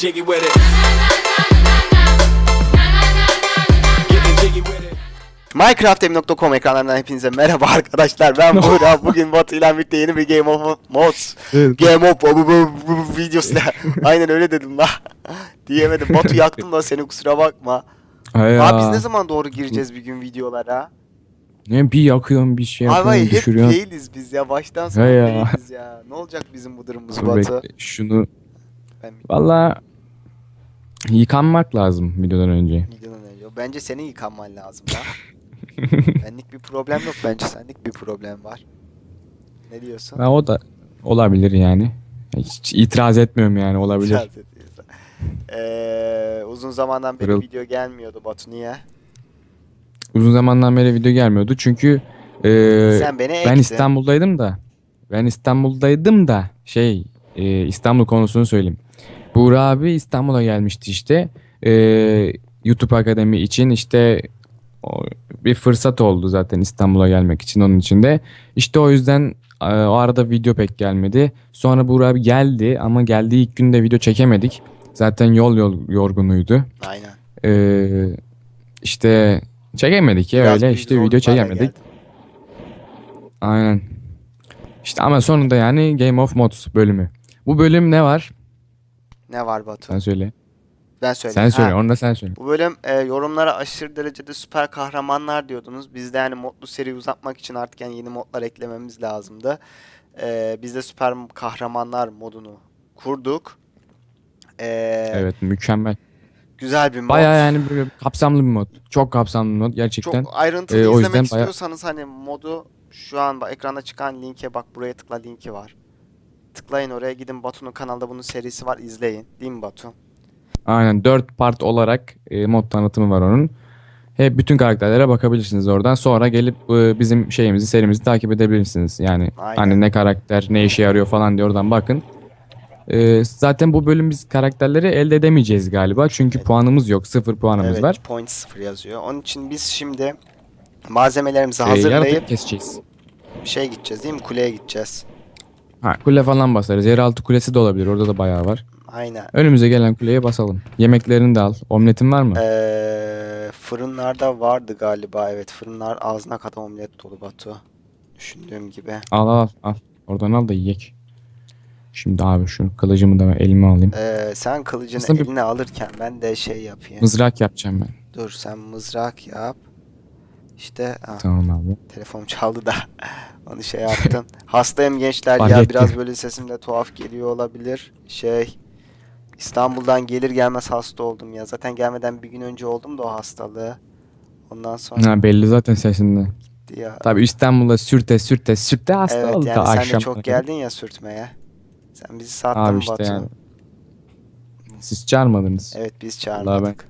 jiggy with it. Minecraft.com ekranlarından hepinize merhaba arkadaşlar. Ben Buğra. Bugün Batu ile birlikte yeni bir Game of Mods. Game of videosuyla. Aynen öyle dedim la. Diyemedim. Batu yaktım da seni kusura bakma. Ya. Abi biz ne zaman doğru gireceğiz bir gün videolara? Ne bir yakıyorsun bir şey Abi yapıyorsun hep düşürüyorsun. failiz biz ya. Baştan sona ya. failiz ya. Ne olacak bizim bu durumumuz Dur Batu? bekle, Şunu Ben valla yıkanmak lazım videodan önce. videodan önce. Bence senin yıkanman lazım ya. Benlik bir problem yok. Bence senlik bir problem var. Ne diyorsun? Ha, o da olabilir yani. Hiç itiraz etmiyorum yani olabilir. İtiraz. Ee, uzun zamandan beri Kırıl. video gelmiyordu Batu niye? Uzun zamandan beri video gelmiyordu çünkü e, Sen beni ben ektin. İstanbul'daydım da ben İstanbul'daydım da şey e, İstanbul konusunu söyleyeyim. Buğra abi İstanbul'a gelmişti işte. E, YouTube Akademi için işte bir fırsat oldu zaten İstanbul'a gelmek için onun için de. İşte o yüzden e, o arada video pek gelmedi. Sonra Buğra abi geldi ama geldiği ilk günde video çekemedik. Zaten yol yol yorgunuydu. Aynen. E, işte çekemedik ya Biraz öyle işte video çekemedik. geldi. Aynen. İşte ama sonunda yani Game of Mods bölümü. Bu bölüm ne var? Ne var Batu? Sen söyle. Ben söyleyeyim. Sen söyle. Ha, Onu da sen söyle. Bu bölüm e, yorumlara aşırı derecede süper kahramanlar diyordunuz. Biz de yani modlu seri uzatmak için artık yani yeni modlar eklememiz lazımdı. E, biz de süper kahramanlar modunu kurduk. E, Evet mükemmel. Güzel bir mod. Baya yani böyle kapsamlı bir mod. Çok kapsamlı bir mod gerçekten. Çok ayrıntılı Ee, o izlemek istiyorsanız hani modu şu an ekranda çıkan linke bak buraya tıkla linki var. Tıklayın oraya gidin Batu'nun kanalda bunun serisi var izleyin. Değil mi Batu? Aynen 4 part olarak e, mod tanıtımı var onun. Hep bütün karakterlere bakabilirsiniz oradan. Sonra gelip e, bizim şeyimizi, serimizi takip edebilirsiniz. Yani Aynen. hani ne karakter, ne işe yarıyor falan diye oradan bakın. E, zaten bu bölüm biz karakterleri elde edemeyeceğiz galiba. Çünkü Evet. puanımız yok. Sıfır puanımız evet, var. point 0 yazıyor. Onun için biz şimdi malzemelerimizi E, hazırlayıp yaratık keseceğiz. şey gideceğiz değil mi? Kuleye gideceğiz. Ha, kule falan basarız. Yeraltı kulesi de olabilir. Orada da bayağı var. Aynen. Önümüze gelen kuleye basalım. Yemeklerini de al. Omletin var mı? Ee, fırınlarda vardı galiba. Evet fırınlar ağzına kadar omlet dolu Batu. Düşündüğüm gibi. Al al al. Oradan al da yiyek. Şimdi abi şu kılıcımı da elime alayım. Ee, sen kılıcını Aslında bir- eline alırken ben de şey yapayım. Mızrak yapacağım ben. Dur sen mızrak yap. İşte ah, Tamam abi. telefon çaldı da onu şey yaptım. Hastayım gençler Fark ya ettim. biraz böyle sesim de tuhaf geliyor olabilir. Şey İstanbul'dan gelir gelmez hasta oldum ya. Zaten gelmeden bir gün önce oldum da o hastalığı. Ondan sonra Ha, belli zaten sesinde. ya. Tabii İstanbul'da sürte sürte sürte hasta Evet oldu yani da sen de çok geldin ya sürtmeye. Sen bizi sattın Abi işte Batu. yani. Siz çağırmadınız. Evet biz Vallahi çağırmadık.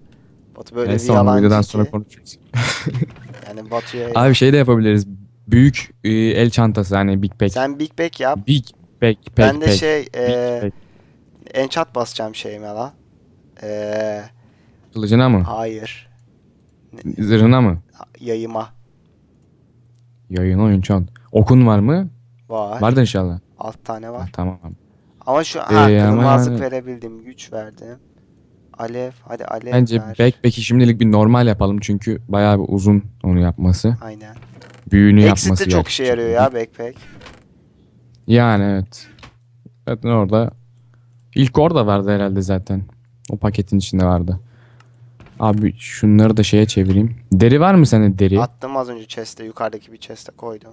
Batu böyle Neyse bir onu videodan sonra ki. konuşuruz. Yani Batu'ya Abi şey de yapabiliriz. Büyük e, el çantası hani Big Pack. sen Big Bag yap. Big Pack. ben pack, de pack. şey e, Pack. enchant basacağım şeyime la. Eee Kılıcına mı? hayır. Zırhına mı? Yayıma Yayın oyun çant. Okun var mı? var. Vardır inşallah. Alt tane Ha, var. tamam abi. Ama şu ha Ee, ama kırmızılık yani- verebildim. Güç verdim. Alev. Hadi alev Bence ver. backpack'i şimdilik bir normal yapalım çünkü bayağı bir uzun onu yapması. Aynen. Büyüğünü Exit yapması de çok işe yarıyor ya backpack. Yani evet. Zaten orada ilk orada vardı herhalde zaten. O paketin içinde vardı. Abi şunları da şeye çevireyim. Deri var mı sende deri? Attım az önce chest'e. Yukarıdaki bir chest'e koydum.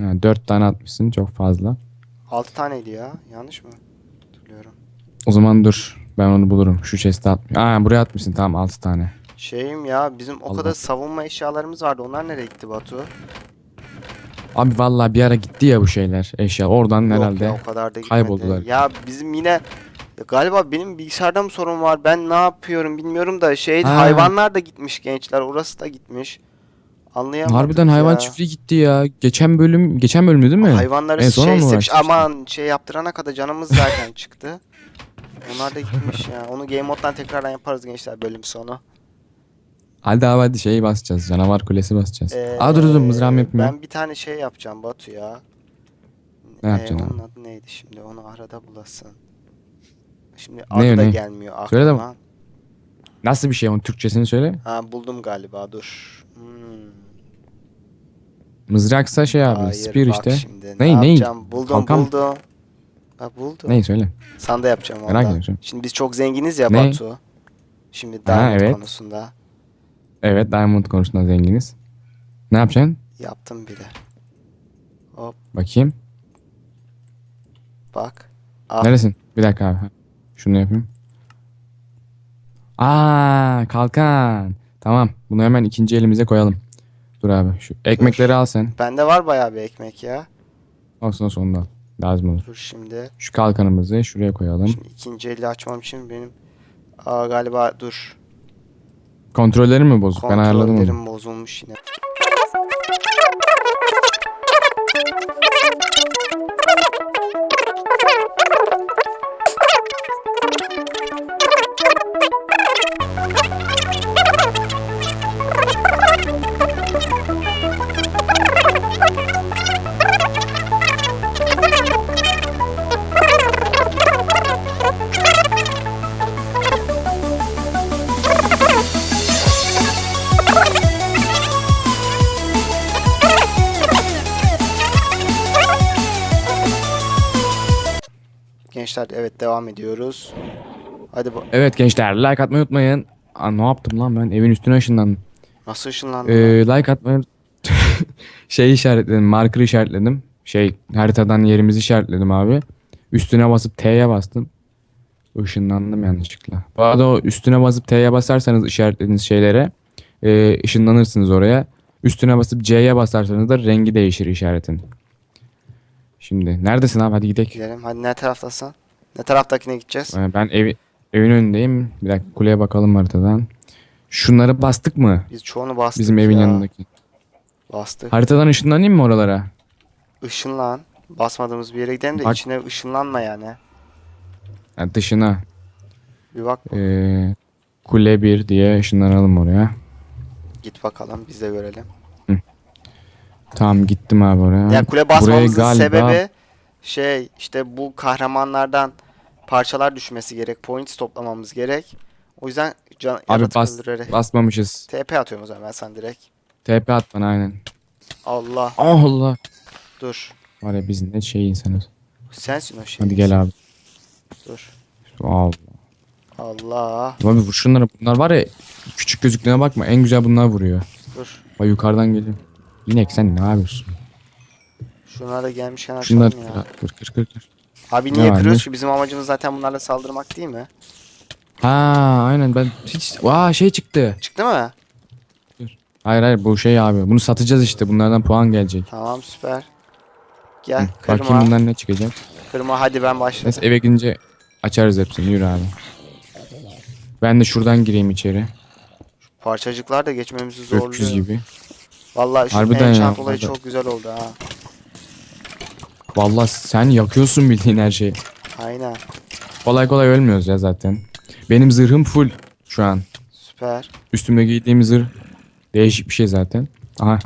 Ha, dört tane atmışsın çok fazla. 6 taneydi ya. Yanlış mı? Hatırlıyorum. O zaman dur ben onu bulurum. Şu chest'e atmış. Aa buraya atmışsın tamam altı tane. Şeyim ya bizim o Allah. kadar savunma eşyalarımız vardı. Onlar nereye gitti Batu? Abi vallahi bir ara gitti ya bu şeyler eşya. Oradan Yok herhalde. ya o kadar da gitmedi. kayboldular. Ya bizim yine galiba benim bilgisayarda mı sorun var? Ben ne yapıyorum bilmiyorum da şey Ha. hayvanlar da gitmiş gençler. Orası da gitmiş. Anlayamadık Harbiden hayvan ya. çiftliği gitti ya. Geçen bölüm geçen bölümdü değil mi? Hayvanları En şey sevmiş. Aman şey yaptırana kadar canımız zaten çıktı. Onlar da gitmiş ya. Onu Game Mode'dan tekrardan yaparız gençler bölüm sonu. Hadi abi hadi şeyi basacağız. Canavar kulesi basacağız. Ee, Aa dur dur mızrağımı yapayım ya. Ben bir tane şey yapacağım Batu ya. Ne yapacaksın onun abi? adı neydi şimdi? Onu arada bulasın. Şimdi adı Ne, da ne? gelmiyor aklıma. Söyle de- Nasıl bir şey onun Türkçesini söyle. Ha buldum galiba dur. Hmm. Mızraksa şey abi. Hayır, spear işte. Şimdi. Ne ney? yapacağım? Buldum Kalkan- buldum. Bak buldum. Ney söyle. Sana da yapacağım Merak valla. ediyorum. Şimdi biz çok zenginiz ya Ne? Batu. Şimdi diamond evet. konusunda Evet Diamond konusunda zenginiz. Ne yapacaksın? yaptım bile. Bakayım. Bak. Al. Neresin? Bir dakika abi. Şunu yapayım. Aa kalkan. Tamam. Bunu hemen ikinci elimize koyalım. Dur abi. Şu ekmekleri al sen. Bende var bayağı bir ekmek ya. Olsun olsun onu da al. Lazım olur. Dur şimdi. Şu kalkanımızı şuraya koyalım. Şimdi ikinci eli açmam için benim Aa galiba dur. Kontrollerim mi bozuk? Ben ayarladım onu. Kontrollerim bozulmuş yine. Gençler evet devam ediyoruz. Hadi bu Evet gençler like atmayı unutmayın. Aa, ne yaptım lan ben? Evin üstüne ışınlandım. nasıl ışınlandı? Ee, like atmayı şey işaretledim. Marker işaretledim. Şey haritadan yerimizi işaretledim abi. Üstüne basıp T'ye bastım. Işınlandım yanlışlıkla. Bu arada o üstüne basıp T'ye basarsanız işaretlediğiniz şeylere e, ışınlanırsınız oraya. Üstüne basıp C'ye basarsanız da rengi değişir işaretin. Şimdi neredesin abi hadi gidelim. Gidelim. Hadi ne taraftasın? Ne taraftakine gideceğiz? Ee, Ben evi, evin önündeyim. Bir dakika kuleye bakalım haritadan. Şunları bastık mı? Biz çoğunu bastık Bizim evin ya. yanındaki. Bastık. Haritadan ışınlanayım mı oralara? Işınlan. Basmadığımız bir yere gidelim de Bak- içine ışınlanma yani. Yani dışına. Bir bak Ee, kule 1 diye ışınlanalım oraya. git bakalım biz de görelim. Tamam gittim abi oraya. Ya kule basmamızın galiba- sebebi şey işte bu kahramanlardan parçalar düşmesi gerek. Points toplamamız gerek. O yüzden can, Abi bas, öldürerek- basmamışız. TP atıyorum o zaman ben sana direkt. TP at bana aynen. Allah Allah. dur. Var ya biz ne şey insanız. Sensin o şey. Hadi gel abi. Dur. Allah. Allah. Abi vur şunları. Bunlar var ya küçük gözüktüğüne bakma. En güzel bunlar vuruyor. Dur. Bak yukarıdan geliyor. İnek sen ne yapıyorsun? Şunlar da gelmişken Şunlar açalım ya. kır kır kır kır. Abi Ne niye varmış? kırıyoruz ki? Bizim amacımız zaten bunlarla saldırmak değil mi? Ha aynen ben hiç Aa şey çıktı. Çıktı mı? Hayır hayır bu şey abi. Bunu satacağız işte. Bunlardan puan gelecek. Tamam süper. Gel kırma. Bakayım bundan ne çıkacak. Kırma hadi ben başladım. Neyse eve gidince açarız hepsini. Yürü abi. Ben de şuradan gireyim içeri. Parçacıklar da geçmemizi Öküz zorluyor. gibi. Vallahi şu Harbiden enchant ya, olayı çok güzel oldu ha. Vallahi sen yakıyorsun bildiğin her şeyi. Aynen. Kolay kolay ölmüyoruz ya zaten. Benim zırhım full şu an. Süper. Üstümde giydiğim zırh değişik bir şey zaten. Aha.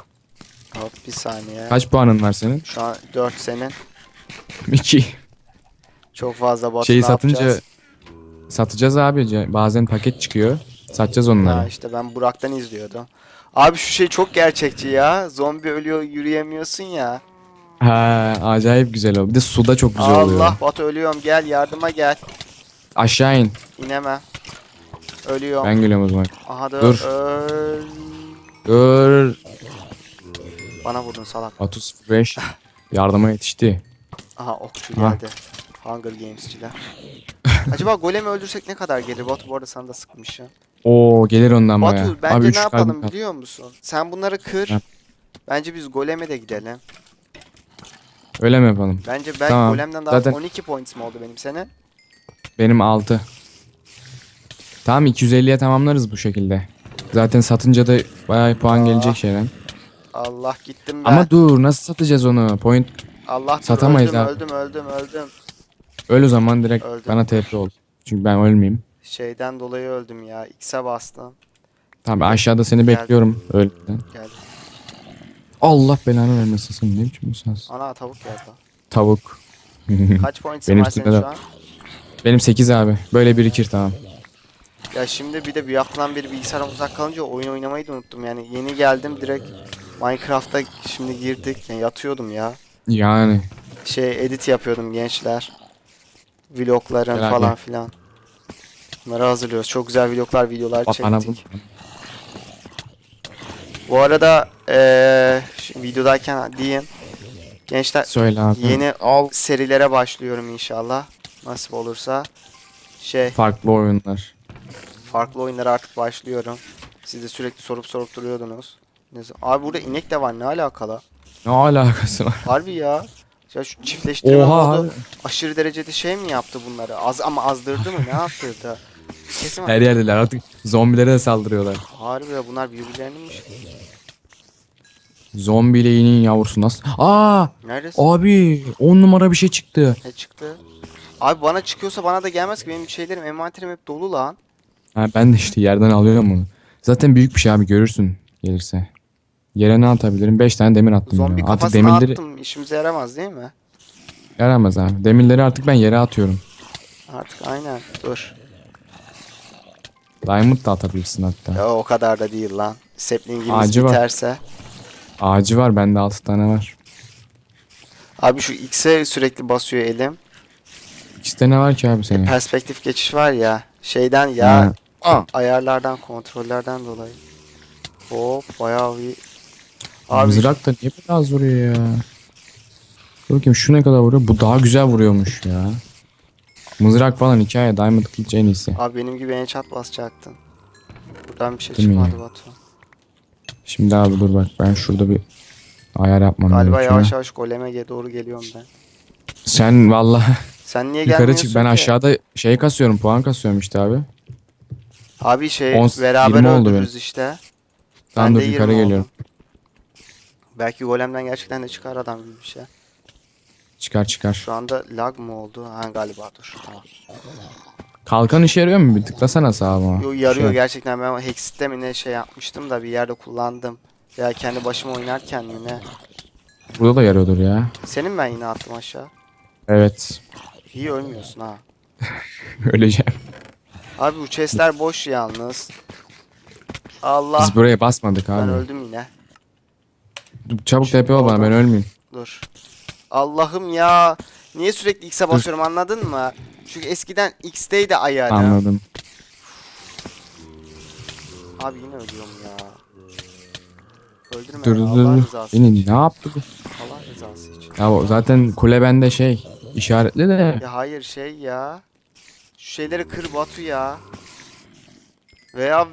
Hop bir saniye. Kaç puanın var senin? Şu an 4 senin. 2. Çok fazla bot Şeyi ne satınca yapacağız? satacağız abi. Bazen paket çıkıyor. Satacağız onları. Ha işte ben Burak'tan izliyordum. Abi şu şey çok gerçekçi ya. Zombi ölüyor yürüyemiyorsun ya. Ha, acayip güzel o. Bir de suda çok güzel oluyor. Allah Batu ölüyorum gel yardıma gel. Aşağı in. İnemem. Ölüyorum. Ben geliyorum o zaman. Aha Dur. öl. Dur. Bana vurdun salak. Batu 05 yardıma yetişti. Aha okçu Ha. geldi. Hunger Games'ciler. Acaba golemi öldürsek ne kadar gelir? Batu bu arada sana da sıkmış ya. Oo gelir ondan baya. Batu bence üç ne yapalım biliyor musun? Sen bunları kır. Yap. Bence biz goleme de gidelim. Öyle mi yapalım? Bence belki Tamam. golemden daha Zaten- 12 points mi oldu benim senin? Benim 6. Tamam 250'ye tamamlarız bu şekilde. Zaten satınca da bayağı puan gelecek şeyden. Allah gittim ben. Ama dur nasıl satacağız onu? Point Allah dur, satamayız öldüm, abi. öldüm öldüm öldüm. öl o zaman direkt Öldüm. bana TP ol. Çünkü ben ölmeyeyim. Şeyden dolayı öldüm ya. X'e bastım. Tamam aşağıda seni Geldim. bekliyorum. Öldün. Geldi. Allah belanı vermesin sen ne biçim insansın? Ana tavuk geldi. Tavuk. Kaç points'in Benim var senin üstümde de- şu an? Benim 8 abi. Böyle birikir tamam. Ya şimdi bir de bir haftadan beri bilgisayarım uzak kalınca oyun oynamayı da unuttum. Yani yeni geldim direkt Minecraft'a şimdi girdik. Yani yatıyordum ya. Yani. Şey edit yapıyordum gençler. Vlogların Helal falan ya. filan. Bunları hazırlıyoruz. Çok güzel vloglar, videolar Bak bana bu. çektik. Bu arada şimdi videodayken diyeyim. Gençler Söyle abi. yeni serilere başlıyorum inşallah. Nasip olursa. Şey Farklı oyunlar. farklı oyunlara artık başlıyorum. Siz de sürekli sorup sorup duruyordunuz. Neyse. Abi burada inek de var ne alakalı? Ne alakası var? Harbi ya. Ya şu çiftleştirme Oha modu aşırı derecede şey mi yaptı bunları? Az ama azdırdı mı? Ne yaptırdı? Kesin Her yerdeler artık zombilere de saldırıyorlar. Harbi ya bunlar birbirleriniymiş. Zombi leğinin yavrusu nasıl? Aa! Neredesin? Abi 10 numara bir şey çıktı. Ne çıktı? Abi bana çıkıyorsa bana da gelmez ki benim şeylerim envanterim hep dolu lan. Ha, ben de işte yerden alıyorum bunu. Zaten büyük bir şey abi görürsün gelirse. Yere ne atabilirim? 5 tane demir attım. Zombi ya. Artık kafasına demirleri attım işimize yaramaz değil mi? yaramaz abi. Demirleri artık ben yere atıyorum. Artık aynen dur. Diamond da atabilirsin hatta. Ya o kadar da değil lan. Saplingimiz Ağacı var. biterse. Ağacı var bende 6 tane var. Abi şu X'e sürekli basıyor elim. İkisi ne var ki abi senin? Perspektif geçiş var ya. Şeyden ya Ha. ayarlardan kontrollerden dolayı. Hop bayağı bir. Abi Mızrak da niye böyle az vuruyor ya? Dur bakayım şu ne kadar vuruyor? Bu daha güzel vuruyormuş ya. Mızrak falan hikaye. Diamond kılıç en iyisi. Abi benim gibi enchant basacaktın. Buradan bir şey Değil mi çıkmadı Batu. Şimdi abi dur bak ben şurada bir ayar yapmam Galiba gerekiyor. yavaş yavaş goleme doğru geliyorum ben. Sen valla Sen niye yukarı gelmiyorsun çık. Ben ki? aşağıda şey kasıyorum. Puan kasıyorum işte abi. Abi şey On- beraber 20 oldu öldürürüz işte. Tamam dur de yukarı 20 geliyorum. Belki golemden gerçekten de çıkar adam gibi bir şey. Çıkar çıkar. Şu anda lag mı oldu? Ha galiba dur. Tamam. Kalkan işe yarıyor mu? Bir tıklasana sağa mı? Yo, yarıyor Şey. gerçekten ben Hexit'te mi ne şey yapmıştım da bir yerde kullandım. Veya kendi başıma oynarken mi ne? Burada da yarıyordur ya. Senin ben yine attım aşağı. Evet. İyi ölmüyorsun ha. Öleceğim. Abi bu chestler boş yalnız. Allah. Biz buraya basmadık Ben abi. öldüm yine. Çabuk TP ol bana ben ölmeyeyim. Dur. Allah'ım ya. Niye sürekli X'e basıyorum anladın mı? Çünkü eskiden X'teydi ayarı. Anladım. Abi yine ölüyorum ya. Öldürme Dur ya, dur Allah dur. rızası Beni için. ne yaptı bu? Allah rızası için. Ya o zaten kule bende şey işaretli de Ya hayır şey ya. Şu şeyleri kır Batu ya. Veya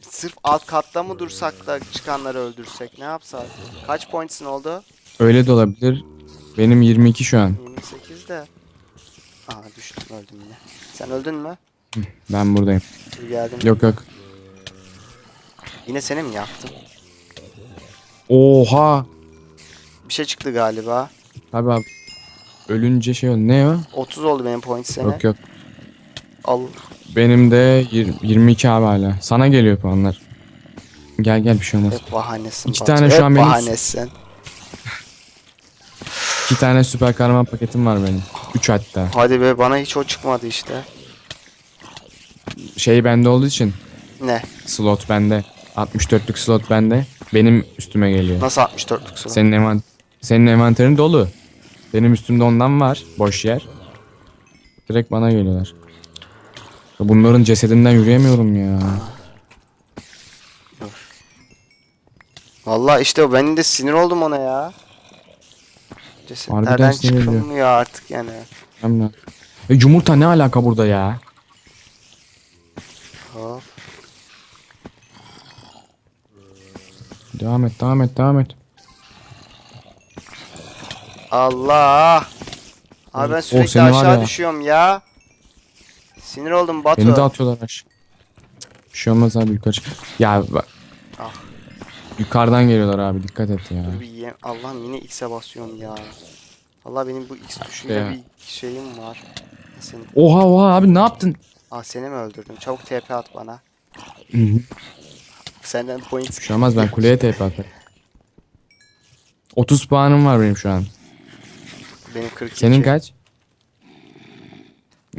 sırf alt katta mı dursak da çıkanları öldürsek ne yapsak? Kaç points'in oldu? öyle de olabilir. Benim 22 şu an. 28 de. Aha düştüm öldüm yine. Sen öldün mü? Ben buradayım. Geldim. Yok yok. Yine seni mi yaktım? Oha. Bir şey çıktı galiba. Abi abi. Ölünce şey oldu. Ne o? 30 oldu benim point sene. Yok yok. Al. Benim de yir- 22 abi hala. Sana geliyor puanlar. Gel gel bir şey olmaz. Hep bahanesin. İki Batu, tane şu hep an benim- bahanesin. İki tane süper kahraman paketim var benim. Üç hatta. Hadi be bana hiç o çıkmadı işte. Şey bende olduğu için Ne? slot bende. 64'lük slot bende. Benim üstüme geliyor. Nasıl 64'lük sonra? Senin envan senin envanterin dolu. Benim üstümde ondan var. Boş yer. Direkt bana geliyorlar. Bunların cesedinden yürüyemiyorum ya. Vallahi işte ben de sinir oldum ona ya. Cesetlerden Harbiden sinir ediyor. çıkılmıyor artık yani. Hem de- E, yumurta ne alaka burada ya? Hop. Devam et, devam et, devam et. Allah. Abi ben Oh, sürekli seni var aşağı ya. düşüyorum ya. Sinir oldum Batu. Beni de atıyorlar aşağı. Bir şey olmaz abi yukarı çık. Ya bak. Ah. Yukarıdan geliyorlar abi dikkat et ya. Dur bir. Allah'ım yine X'e basıyorum ya. Allah benim bu X tuşuyla Ya. bir şeyim var. Senin... Oha oha abi ne yaptın? Ah seni mi öldürdüm? Çabuk TP at bana. Senden point Bir şey olmaz ben kuleye TP atarım. 30 puanım var benim şu an. Benim 42. Senin kaç?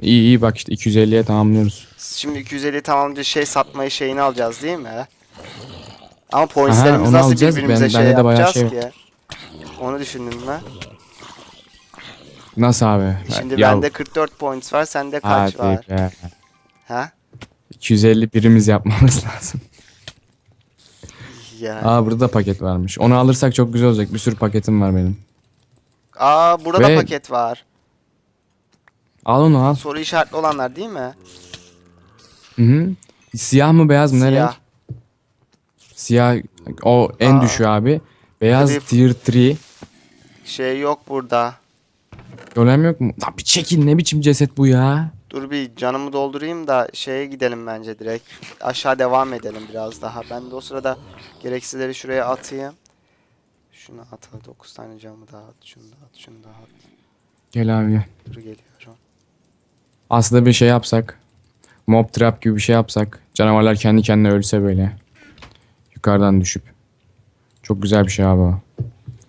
İyi iyi bak işte 250'ye tamamlıyoruz. Şimdi 250 tamamlayınca şey satmayı şeyini alacağız değil mi? Ama pointslerimiz onu nasıl alacağız. birbirimize Ben- şey bayağı yapacağız şey ki? Onu düşündün mü? Nasıl abi? Şimdi Ya- bende 44 points var, sende kaç Hadi var? be. Ha? 250 birimiz yapmamız lazım. Ya. Aa burada da paket varmış. Onu alırsak çok güzel olacak. Bir sürü paketim var benim. Aa burada Ve- da paket var. Al onu al. Soru işaretli olanlar değil mi? Hı hı. Siyah mı beyaz mı ne Siyah. renk? Siyah o en Aa. düşüğü abi. Beyaz Grip. tier 3. Şey yok burada. Golem yok mu? Lan bir çekil ne biçim ceset bu ya? Dur bir canımı doldurayım da şeye gidelim bence direkt. Aşağı devam edelim biraz daha. Ben de o sırada gereksizleri şuraya atayım. Şunu at. 9 tane camı daha at. Şunu da at. Şunu da at. Gel abi gel. Dur geliyorum. Aslında bir şey yapsak. Mob trap gibi bir şey yapsak. Canavarlar kendi kendine ölse böyle. Yukarıdan düşüp. Çok güzel bir şey abi o.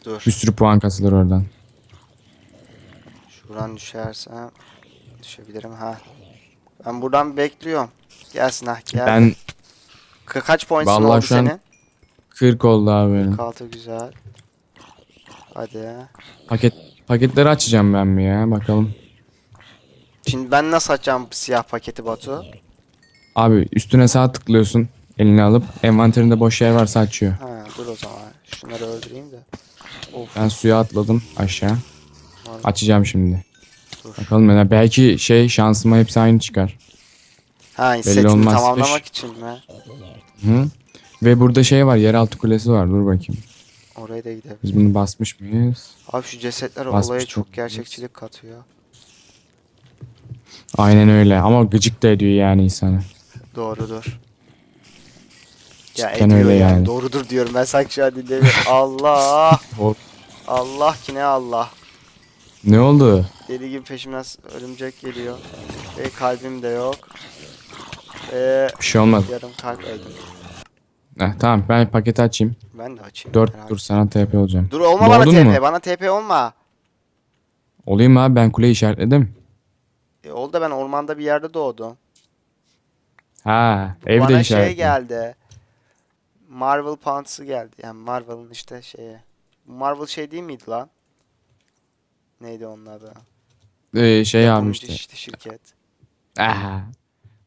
Dur. Bir sürü puan kasılır oradan. Şuradan düşerse düşebilirim ha. Ben buradan bekliyorum. Gelsin ha gel. Ben Ka- kaç pointsin Vallahi oldu şu an- senin? 40 oldu abi benim. 46 güzel. Hadi. Paket paketleri açacağım ben mi ya bakalım. Şimdi ben nasıl açacağım bu siyah paketi Batu? Abi üstüne sağ tıklıyorsun. Elini alıp envanterinde boş yer varsa açıyor. Ha dur o zaman. Şunları öldüreyim de. Of. Ben suya atladım aşağı. Vallahi. Açacağım şimdi. Dur. Bakalım ya belki şey şansıma hepsi aynı çıkar. Ha setini olmaz. tamamlamak Beş. için mi? Hı? Ve burada şey var yeraltı kulesi var dur bakayım. Oraya da gidelim. Biz bunu basmış mıyız? Abi şu cesetler Basmış olaya çok çok gerçekçilik katıyor. Aynen öyle ama gıcık da ediyor yani insanı. Doğrudur. Ya Cidden ediyor öyle yani. Doğrudur diyorum. Ben sanki şu an dinlemiyorum. Allah. Hop. Allah ki ne Allah. Ne oldu? Deli gibi peşimden örümcek geliyor. Ve kalbim de yok. Ve Bir şey olmaz. yarım kalp öldüm. Heh, tamam ben paketi açayım. Ben de açayım. 4 Herhalde. dur sana TP olacağım. Dur olma bana Doğdun TP. mu? Bana TP olma. Olayım abi ben kuleyi işaretledim. E, oldu da ben ormanda bir yerde doğdum. Ha evde Bana şey işaretledim. geldi. Marvel Pants'ı geldi. Yani Marvel'ın işte şeyi. Bu Marvel şey değil miydi lan? Neydi onun adı? Ee, şey Yapımcı işte. şirket. Aha.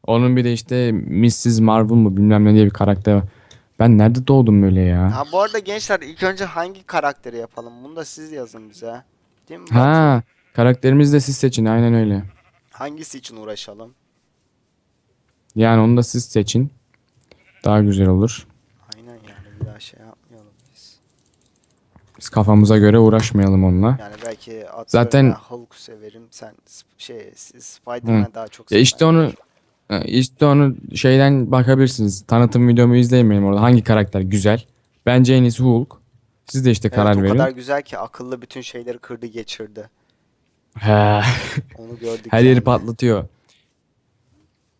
Onun bir de işte Mrs. Marvel mı bilmem ne diye bir karakter var. Ben nerede doğdum böyle ya? Ha bu arada gençler ilk önce hangi karakteri yapalım? Bunu da siz yazın bize. Değil mi? Ha, karakterimizi de siz seçin aynen öyle. Hangisi için uğraşalım? Yani onu da siz seçin. Daha güzel olur. Aynen yani bir daha şey yapmayalım biz. Biz kafamıza göre uğraşmayalım onunla. Yani belki atıyorum Zaten- ben Hulk severim. Sen şey Spider-Man daha çok Ya işte seversin. onu işte onu şeyden bakabilirsiniz. Tanıtım videomu izleyin benim orada. Hangi karakter güzel? Bence en iyisi Hulk. Siz de işte Evet, karar o verin. kadar güzel ki akıllı bütün şeyleri kırdı geçirdi. He, Onu gördük. Her yeri patlatıyor.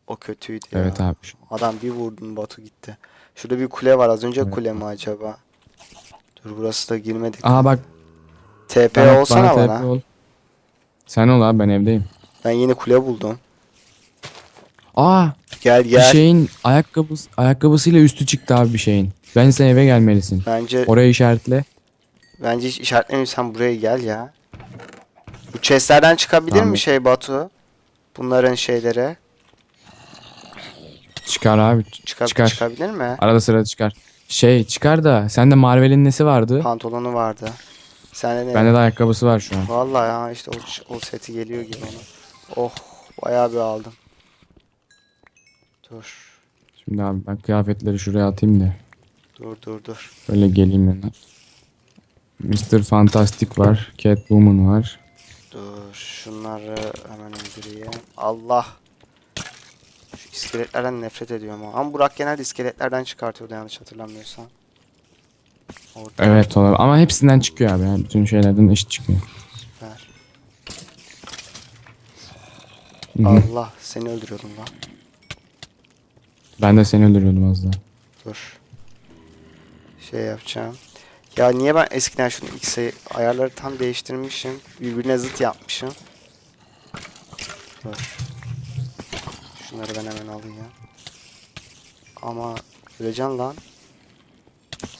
O kötüydü ya. Evet abi. Adam bir vurdun Batu gitti. Şurada bir kule var az önce Evet. kule mi acaba? Dur burası da girmedik. Aha bak. TP bana- olsana bana. TP ol. Sen ol abi ben evdeyim. Ben yeni kule buldum. Aa Gel bir gel. şeyin ayakkabısı ayakkabısıyla üstü çıktı abi bir şeyin. Ben sen eve gelmelisin. Bence Orayı işaretle. bence hiç işaretlemeyeyim sen buraya gel ya. Bu chestlerden çıkabilir Tamam. mi şey Batu? Bunların şeyleri. Çıkar abi. Çıkar, çıkar. çıkabilir mi? Arada sırada çıkar. Şey çıkar da sende Marvel'in nesi vardı? Pantolonu vardı. Sende ne? Bende de ayakkabısı var şu an. Vallahi ya işte o, o seti geliyor gibi ona. Oh bayağı bir aldım. Dur. Şimdi abi ben kıyafetleri şuraya atayım da. Dur dur dur. Böyle geleyim yana. Mr. Fantastic var. Catwoman var. Dur şunları hemen indireyim. Allah. Şu iskeletlerden nefret ediyorum ama. Ama Burak genelde iskeletlerden çıkartıyordu yanlış hatırlamıyorsam. Orada Evet olabilir. Ama hepsinden çıkıyor abi. ya. Bütün şeylerden eşit çıkıyor. Hı hı. Allah seni öldürüyordum lan. Ben de seni öldürüyordum az daha. Dur. Şey yapacağım. Ya niye ben eskiden şunu X ayarları tam değiştirmişim. Birbirine zıt yapmışım. Dur. Şunları ben hemen alayım. Ama öleceksin lan.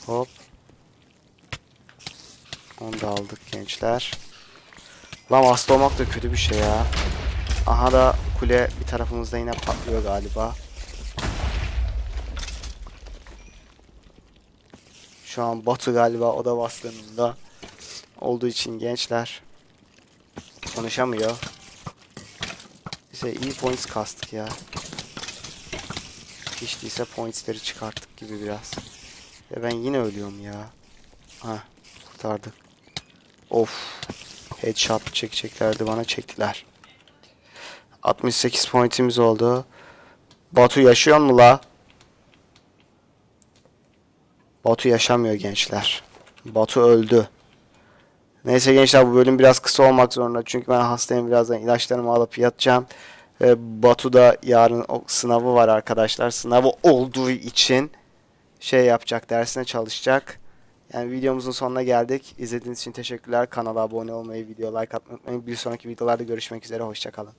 Hop. Onu da aldık gençler. Lan hasta olmak da kötü bir şey ya. Aha da kule bir tarafımızda yine patlıyor galiba. Şu an Batu galiba oda bastığında olduğu için gençler konuşamıyor. Bize iyi points kastık ya. Hiç değilse pointsleri çıkarttık gibi biraz. Ve ben yine ölüyorum ya. Ha kurtardık. Of. Headshot çekeceklerdi bana çektiler. 68 pointimiz oldu. Batu yaşıyor mu la? Batu yaşamıyor gençler. Batu öldü. Neyse gençler bu bölüm biraz kısa olmak zorunda. Çünkü ben hastayım birazdan ilaçlarımı alıp yatacağım. Ve Batu da yarın o sınavı var arkadaşlar. Sınavı olduğu için şey yapacak, dersine çalışacak. Yani videomuzun sonuna geldik. İzlediğiniz için teşekkürler. Kanala abone olmayı, video like atmayı unutmayın. Bir sonraki videolarda görüşmek üzere. Hoşçakalın.